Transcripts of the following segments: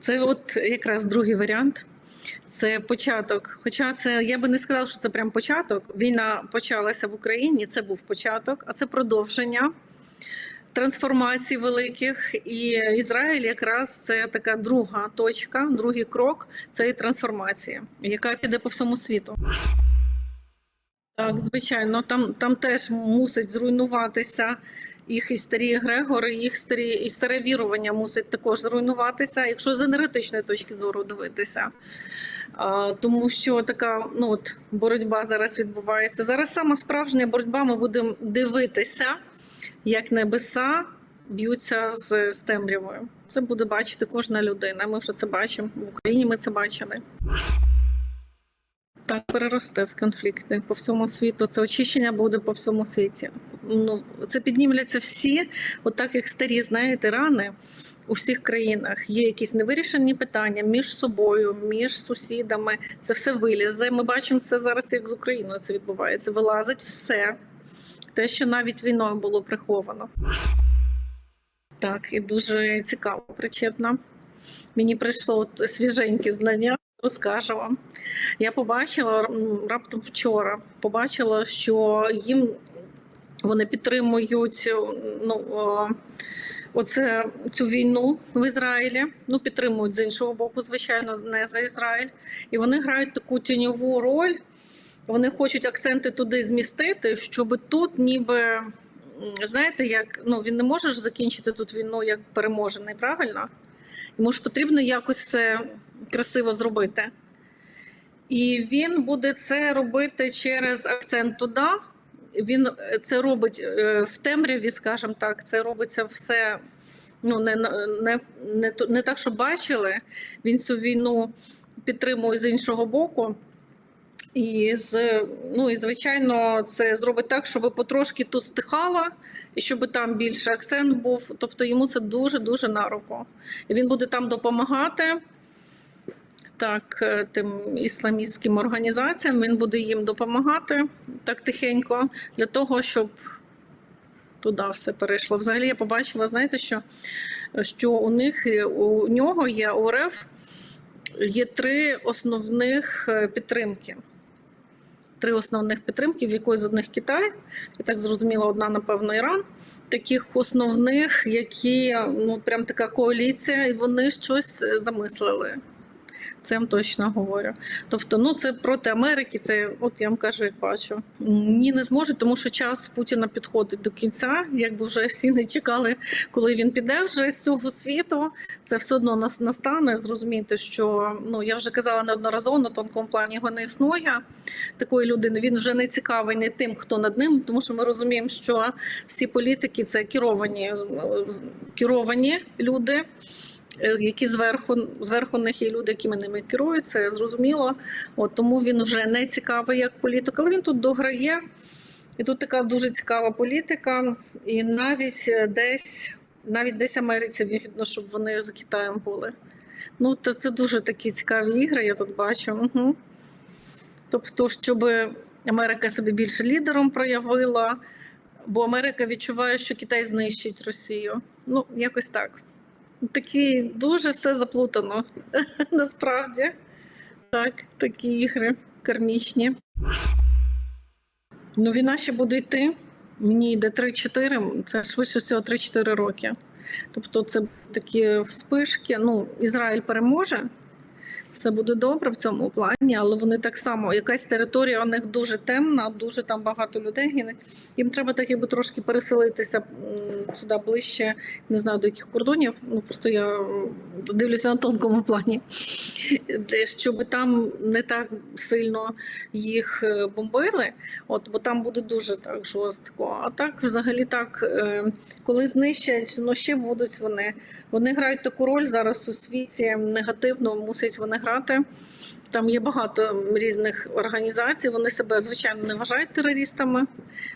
Це от якраз другий варіант. Це початок. Хоча це я би не сказала, що це прям початок. Війна почалася в Україні. Це був початок, а це продовження трансформацій великих. І Ізраїль якраз це така друга точка, другий крок цієї трансформації, яка піде по всьому світу. Так, звичайно, там, там теж мусить зруйнуватися їх і старі Грегори, їх старі і старе вірування мусить також зруйнуватися, якщо з енергетичної точки зору дивитися. Тому що така ну от боротьба зараз відбувається. Зараз сама справжня боротьба. Ми будемо дивитися, як небеса б'ються з, з темрявою. Це буде бачити кожна людина. Ми вже це бачимо в Україні. Ми це бачили. Так, переросте в конфлікти по всьому світу. Це очищення буде по всьому світі. Ну це піднімляться всі, отак як старі, знаєте, рани у всіх країнах. Є якісь невирішені питання між собою, між сусідами. Це все вилізе. Ми бачимо це зараз, як з Україною це відбувається. Вилазить все, те, що навіть війною було приховано. Так, і дуже цікаво, причетно. Мені прийшло от свіженькі знання. Розкажу вам. Я побачила раптом вчора. Побачила, що їм вони підтримують ну, оце, цю війну в Ізраїлі. Ну, підтримують з іншого боку, звичайно, не за Ізраїль. І вони грають таку тіньову роль. Вони хочуть акценти туди змістити, щоб тут ніби. Знаєте, як ну він не може закінчити тут війну як переможений, правильно? Йому ж потрібно якось це красиво зробити. І він буде це робити через акцент туди. Він е, це робить е, в темряві, скажімо так, це робиться все ну, не, не, не, не так, що бачили. Він цю війну підтримує з іншого боку. І, з, ну, і звичайно, це зробить так, щоб потрошки тут стихало, і щоб там більше акцент був. Тобто йому це дуже-дуже на руку. І він буде там допомагати так, е, тим ісламістським організаціям. Він буде їм допомагати так тихенько для того, щоб туди все перейшло. Взагалі я побачила, знаєте, що, що у них е, у нього є у є три основних е, підтримки. Три основних підтримки, в якої з одних Китай, і так зрозуміло, одна, напевно, Іран. Таких основних, які ну прям така коаліція, і вони щось замислили. Вам точно говорю. Тобто, ну це проти Америки. Це от я вам кажу, як бачу. Ні, не зможуть, тому що час Путіна підходить до кінця. Якби вже всі не чекали, коли він піде вже з цього світу. Це все одно нас настане. Зрозуміти, що ну я вже казала неодноразово на тонкому плані його не існує. Такої людини він вже не цікавий не тим, хто над ним, тому що ми розуміємо, що всі політики це керовані, е, керовані люди які зверху зверху них є люди, якими ними керують, це зрозуміло. От тому він вже не цікавий як політик, але він тут дограє. І тут така дуже цікава політика, і навіть е, десь, навіть десь Америці вигідно, щоб вони за Китаєм були. Ну, то це дуже такі цікаві ігри, я тут бачу. Угу. Тобто, щоб Америка себе більше лідером проявила, бо Америка відчуває, що Китай знищить Росію. Ну, якось так. Такі дуже все заплутано насправді. Так, такі ігри кармічні. Ну, війна ще буде йти. Мені йде 3-4, це швидше всього 3-4 роки. Тобто, це такі вспишки. Ну, Ізраїль переможе, все буде добре в цьому плані, але вони так само, якась територія у них дуже темна, дуже там багато людей гине. Їм треба так якби трошки переселитися сюди ближче, не знаю до яких кордонів. Ну просто я дивлюся на тонкому плані, де щоб там не так сильно їх е, бомбили. От бо там буде дуже так жорстко. А так, взагалі, так, е, коли знищать, ну ще будуть вони. Вони грають таку роль зараз у світі негативно, мусять вони грати. Там є багато різних організацій. Вони себе звичайно не вважають терористами,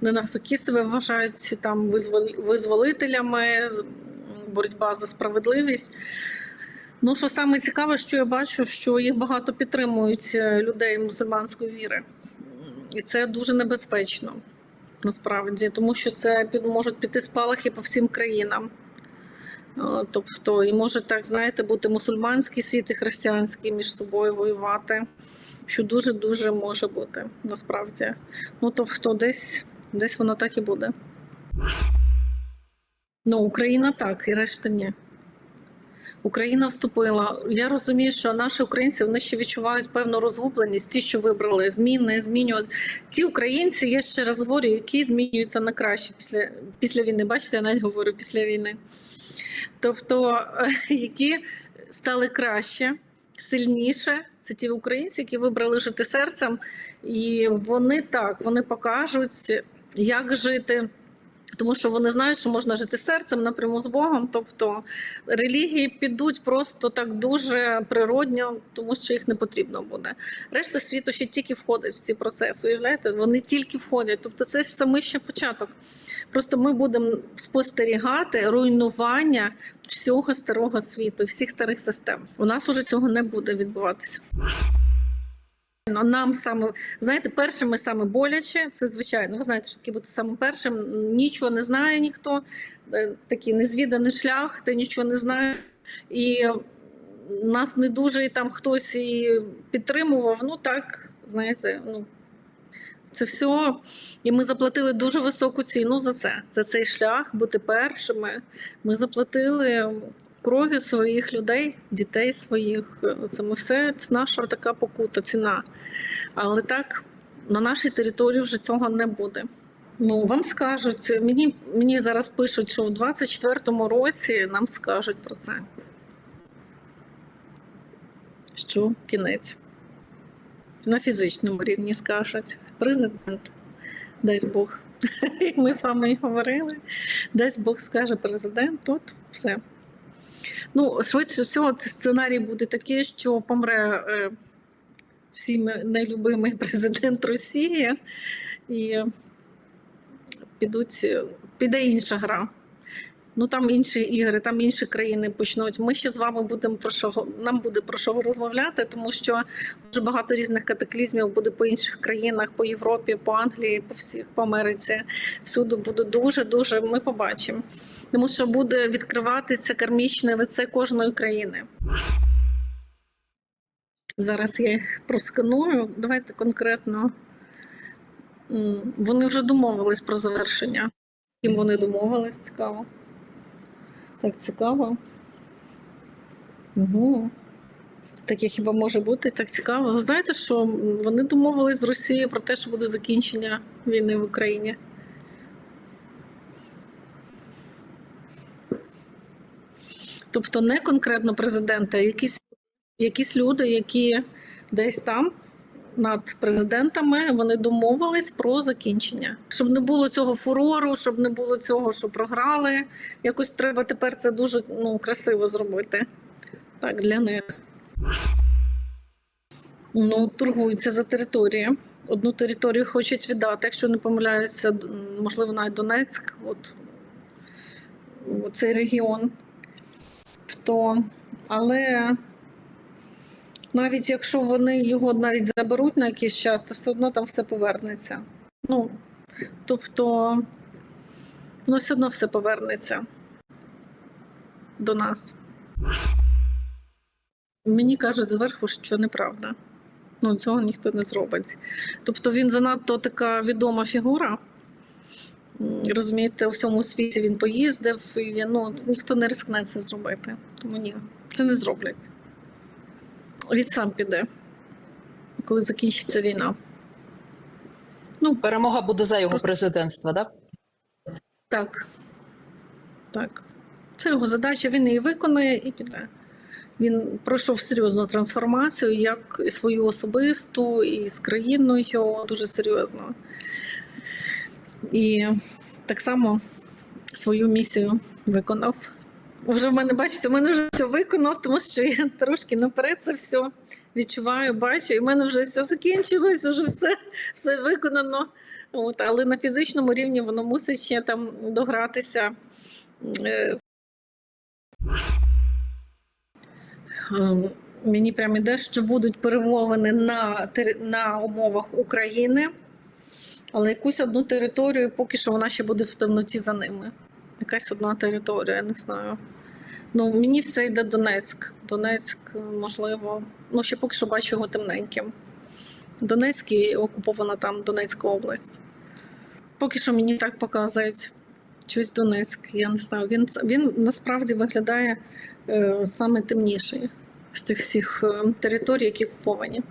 вони навпаки себе вважають там визвол- визволителями, боротьба за справедливість. Ну, що саме цікаве, що я бачу, що їх багато підтримують е, людей мусульманської віри. І це дуже небезпечно насправді, тому що це під, можуть піти спалахи по всім країнам. Тобто, і може так, знаєте, бути мусульманський світ і християнський між собою воювати, що дуже-дуже може бути насправді. Ну, тобто, десь, десь воно так і буде. Ну, Україна так, і решта ні. Україна вступила. Я розумію, що наші українці вони ще відчувають певну розгубленість, ті, що вибрали зміни, змінюють. Ті українці, я ще раз говорю, які змінюються на краще після, після війни. Бачите, я навіть говорю після війни. Тобто, які стали краще, сильніше. Це ті українці, які вибрали жити серцем, і вони так вони покажуть, як жити. Тому що вони знають, що можна жити серцем напряму з Богом. Тобто релігії підуть просто так дуже природньо, тому що їх не потрібно буде. Решта світу ще тільки входить в ці процеси. Уявляєте? Вони тільки входять. Тобто, це саме ще початок. Просто ми будемо спостерігати руйнування всього старого світу, всіх старих систем. У нас уже цього не буде відбуватися. Нам саме знаєте, першими саме боляче, це звичайно. Ви знаєте, що таке бути саме першим. Нічого не знає ніхто, е, такий незвіданий шлях, ти нічого не знаєш. І нас не дуже там хтось і підтримував. Ну так, знаєте, ну це все. І ми заплатили дуже високу ціну за це. За цей шлях бути першими. Ми заплатили кров'ю своїх людей, дітей своїх. Це ми все це наша така покута, ціна. Але так на нашій території вже цього не буде. Ну вам скажуть, мені, мені зараз пишуть, що в 24-му році нам скажуть про це. Що кінець. На фізичному рівні скажуть. Президент, дасть Бог. Як ми з вами і говорили, дасть Бог скаже президент, тут все. Ну, швидше всього, цей сценарій буде такий, що помре е, всім нелюбимий президент Росії, і підуть, піде інша гра. Ну там інші ігри, там інші країни почнуть. Ми ще з вами будемо про що нам буде про що розмовляти, тому що дуже багато різних катаклізмів буде по інших країнах, по Європі, по Англії, по всіх, по Америці. Всюди буде дуже дуже. Ми побачимо, тому що буде відкриватися кармічне лице кожної країни. Зараз я просканую. Давайте конкретно. Вони вже домовились про завершення. Ким вони домовились, цікаво. Так, цікаво. Угу. Таке хіба може бути так цікаво. Ви знаєте, що вони домовились з Росією про те, що буде закінчення війни в Україні. Тобто не конкретно президента, а якісь, якісь люди, які десь там над президентами вони домовились про закінчення, щоб не було цього фурору, щоб не було цього, що програли. Якось треба тепер це дуже ну, красиво зробити. Так, для них. Ну, торгуються за території. Одну територію хочуть віддати, якщо не помиляються, можливо, навіть Донецьк, от цей регіон. То, але навіть якщо вони його навіть заберуть на якийсь час, то все одно там все повернеться. Ну, тобто, воно все одно все повернеться до нас. Мені кажуть зверху, що неправда. Ну, цього ніхто не зробить. Тобто він занадто така відома фігура. Розумієте, у всьому світі він поїздив, і ну, ніхто не рискне це зробити. Тому ні, це не зроблять. Він сам піде, коли закінчиться війна. Ну, Перемога буде за його Просто- президентства, так? так. Так. Це його задача, він її виконає і піде. Він пройшов серйозну трансформацію, як і свою особисту, і з країною дуже серйозно. І так само свою місію виконав. Вже в мене, бачите, в мене вже все виконав, тому що я трошки наперед це все відчуваю, бачу, і в мене вже все закінчилось, вже все, все виконано. От, але на фізичному рівні воно мусить ще там догратися. Е, Ем, Мені прямо йде, що будуть перемовини на, на умовах України, але якусь одну територію, поки що вона ще буде в темноті за ними. Якась одна територія, не знаю. Ну, мені все йде Донецьк. Донецьк, е, можливо, ну ще поки що бачу його темненьким. Донецьк і окупована там Донецька область. Поки що мені так показують. Щось Донецьк, я не знаю. Він, він насправді виглядає е, саме з цих всіх е, територій, які окуповані.